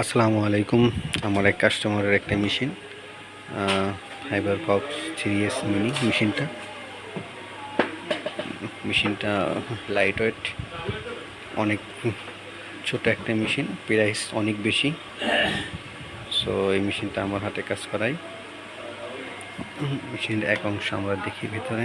আসসালামু আলাইকুম। আমার এক কাস্টমারের একটা machine fibre cox three S mini মেশিনটা মেশিনটা লাইট ওয়েট অনেক ছোট একটা মেশিন প্রাইস অনেক বেশি। সো এই মেশিনটা আমার হাতে কাজ করাই। মেশিনের এক অংশ আমরা দেখি ভিতরে।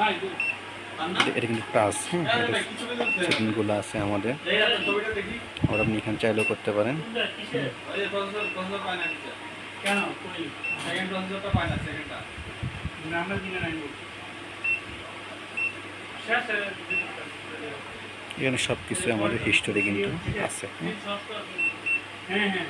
এটা- কিন্তু টাচ হ্যাঁ এটা সেটিংগুলো আছে আমাদের। ওরা আপনি এখানে চাইলেও করতে পারেন। ওই যে প্রসেসর প্রসেসর পায় না নিচে। কেন? কই? সেকেন্ড প্রসেসরটা পায় না সেকেন্ডটা আমরা দিনে নাই শেষ এখানে সব কিছু আমাদের হিস্টোরি কিন্তু আছে। হ্যাঁ হ্যাঁ।